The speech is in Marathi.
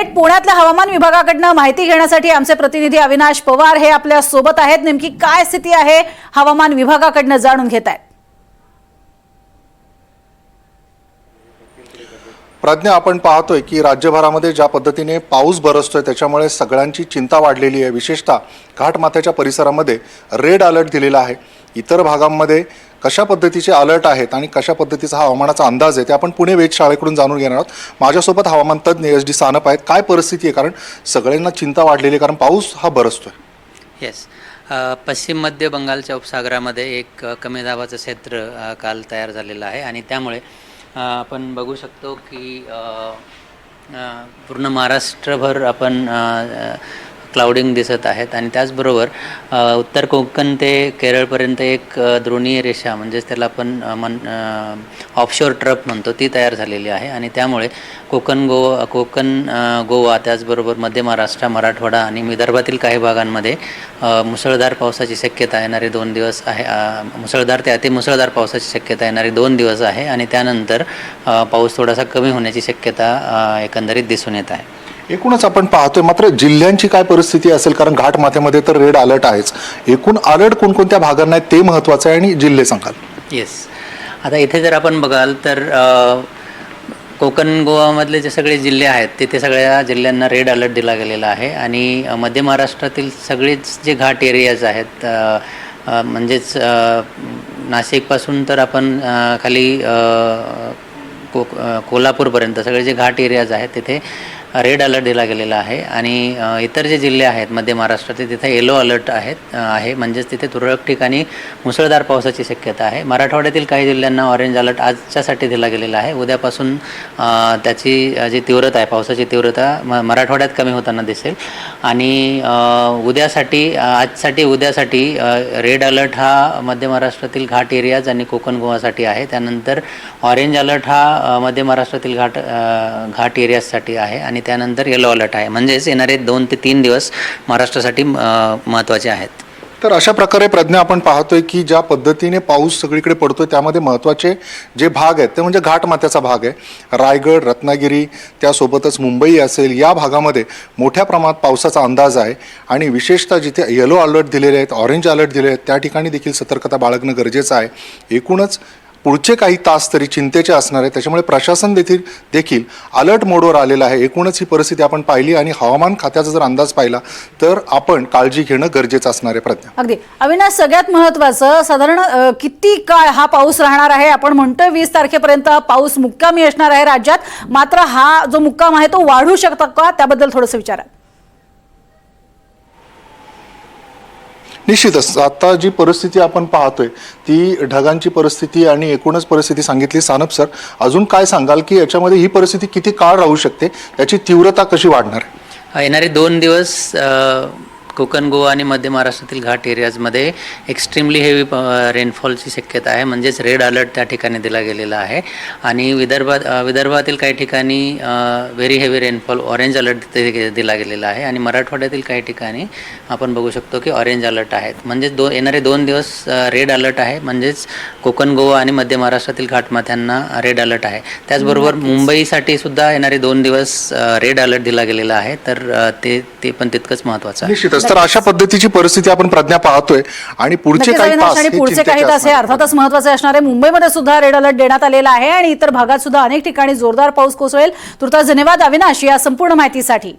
थेट पुण्यातल्या हवामान विभागाकडनं माहिती घेण्यासाठी आमचे प्रतिनिधी अविनाश पवार हे आपल्यासोबत आहेत. नेमकी काय स्थिती आहे हवामान विभागाकडनं जाणून घेत आहेत. प्रज्ञा आपण पाहतोय की राज्यभरामध्ये ज्या पद्धतीने पाऊस बरसतोय त्याच्यामुळे सगळ्यांची चिंता वाढलेली आहे. विशेषतः घाटमाथ्याच्या परिसरामध्ये रेड अलर्ट दिलेला आहे. इतर भागांमध्ये कशा पद्धतीचे अलर्ट आहेत आणि कशा पद्धतीचा हा हवामानाचा अंदाज आहे ते आपण पुणे वेधशाळेकडून जाणून घेणार आहोत. माझ्यासोबत हवामान तज्ज्ञ एस डी सानप आहेत. काय परिस्थिती आहे? कारण सगळ्यांना चिंता वाढलेली आहे कारण पाऊस हा बरसतोय. येस पश्चिम मध्य बंगालच्या उपसागरामध्ये एक कमी दाबाचं क्षेत्र काल तयार झालेलं आहे आणि त्यामुळे आपण बघू शकतो की पूर्ण महाराष्ट्रभर आपण क्लाउडिंग दिसत आहेत. आणि त्याचबरोबर उत्तर कोकण ते केरळपर्यंत एक द्रोणीय रेषा म्हणजेच त्याला आपण मन ऑफशोर ट्रप म्हणतो ती तयार झालेली आहे. आणि त्यामुळे कोकण गोवा कोकण गोवा त्याचबरोबर मध्य महाराष्ट्र मराठवाडा आणि विदर्भातील काही भागांमध्ये मुसळधार पावसाची शक्यता येणारे दोन दिवस आहे. मुसळधार ते अतिमुसळधार पावसाची शक्यता येणारे दोन दिवस आहे. आणि त्यानंतर पाऊस थोडासा कमी होण्याची शक्यता एकंदरीत दिसून येत आहे. एकूणच आपण पाहतोय मात्र जिल्ह्यांची काय परिस्थिती असेल कारण घाटमाथ्यामध्ये तर रेड अलर्ट आहेच. एकूण अलर्ट कोणकोणत्या भागांना आहेत ते महत्त्वाचं आहे आणि जिल्हे सांगाल येस आता इथे जर आपण बघाल तर कोकण गोवामधले जे सगळे जिल्हे आहेत तिथे सगळ्या जिल्ह्यांना रेड अलर्ट दिला गेलेला आहे. आणि मध्य महाराष्ट्रातील सगळेच जे घाट एरियाज आहेत म्हणजेच नाशिकपासून तर आपण खाली को कोल्हापूरपर्यंत सगळे जे घाट एरियाज आहेत तिथे रेड अलर्ट दिला गेलेला आहे आणि इतर जे जिल्हे आहेत मध्य महाराष्ट्रातील तिथे येलो अलर्ट आहेत आहे. म्हणजेच तिथे तुरळक ठिकाणी मुसळधार पावसाची शक्यता आहे. मराठवाड्यातील काही जिल्ह्यांना ऑरेंज अलर्ट आजच्यासाठी दिला गेलेला आहे. उद्यापासून त्याची जी तीव्रता आहे पावसाची तीव्रता म मराठवाड्यात कमी होताना दिसेल. आणि उद्यासाठी आजसाठी उद्यासाठी रेड अलर्ट हा मध्य महाराष्ट्रातील घाट एरियाज आणि कोकण गोवासाठी आहे. त्यानंतर ऑरेंज अलर्ट हा मध्य महाराष्ट्रातील घाट घाट एरियाजसाठी आहे. आणि त्यानंतर येलो अलर्ट आहे. म्हणजेच येणारे दोन ते तीन दिवस महाराष्ट्रासाठी महत्त्वाचे आहेत. तर अशा प्रकारे प्रज्ञा आपण पाहतोय की ज्या पद्धतीने पाऊस सगळीकडे पडतोय त्यामध्ये महत्त्वाचे जे भाग आहेत ते म्हणजे घाटमाथ्याचा भाग आहे. रायगड रत्नागिरी त्यासोबतच मुंबई असेल या भागामध्ये मोठ्या प्रमाणात पावसाचा अंदाज आहे. आणि विशेषतः जिथे येलो अलर्ट दिलेले आहेत ऑरेंज अलर्ट दिले आहेत त्या ठिकाणी देखील सतर्कता बाळगणं गरजेचं आहे. एकूणच पुढचे काही तास तरी चिंतेचे असणार आहे त्याच्यामुळे प्रशासन देखील देखील अलर्ट मोडवर आलेलं आहे. एकूणच ही परिस्थिती आपण पाहिली आणि हवामान खात्याचा जर अंदाज पाहिला तर आपण काळजी घेणं गरजेचं असणार आहे प्रज्ञा. अगदी. अविनाश सगळ्यात महत्वाचं साधारण किती काळ हा पाऊस राहणार आहे? आपण म्हणतोय वीस तारखेपर्यंत पाऊस मुक्कामी असणार आहे राज्यात. मात्र हा जो मुक्काम आहे तो वाढू शकतो का? त्याबद्दल थोडंसं विचारा. निश्चितच. आता जी परिस्थिती आपण पाहतोय ती ढगांची परिस्थिती आणि एकूणच परिस्थिती सांगितली सानप सर. अजून काय सांगाल की याच्यामध्ये ही परिस्थिती किती काळ राहू शकते? त्याची तीव्रता कशी वाढणार येणारे दोन दिवस कोकण गोवा आणि मध्य महाराष्ट्रातील घाट एरियाजमध्ये एक्स्ट्रीमली हेवी रेनफॉलची शक्यता आहे. म्हणजेच रेड अलर्ट त्या ठिकाणी दिला गेलेला आहे. आणि विदर्भात विदर्भातील काही ठिकाणी very heavy rainfall orange alert दिला गेलेला आहे. आणि मराठवाड्यातील काही ठिकाणी आपण बघू शकतो की ऑरेंज अलर्ट आहेत. म्हणजेच दो येणारे दोन दिवस रेड अलर्ट आहे. म्हणजेच कोकण गोवा आणि मध्य महाराष्ट्रातील घाटमाथ्यांना रेड अलर्ट आहे. त्याचबरोबर मुंबईसाठी सुद्धा येणारे दोन दिवस रेड अलर्ट दिला गेलेला आहे. तर ते ते पण तितकंच महत्त्वाचं आहे. निश्चितच. तर अशा पद्धतीची परिस्थिती आपण प्रज्ञा पाहतोय. आणि पुढचे काही तास आणि पुढचे काही तास हे. अर्थातच महत्त्वाचे असणार आहे. मुंबईमध्ये सुद्धा रेड अलर्ट देण्यात आलेला आहे आणि इतर भागात सुद्धा अनेक ठिकाणी जोरदार पाऊस कोसळेल. तुर्तास धन्यवाद अविनाश या संपूर्ण माहितीसाठी.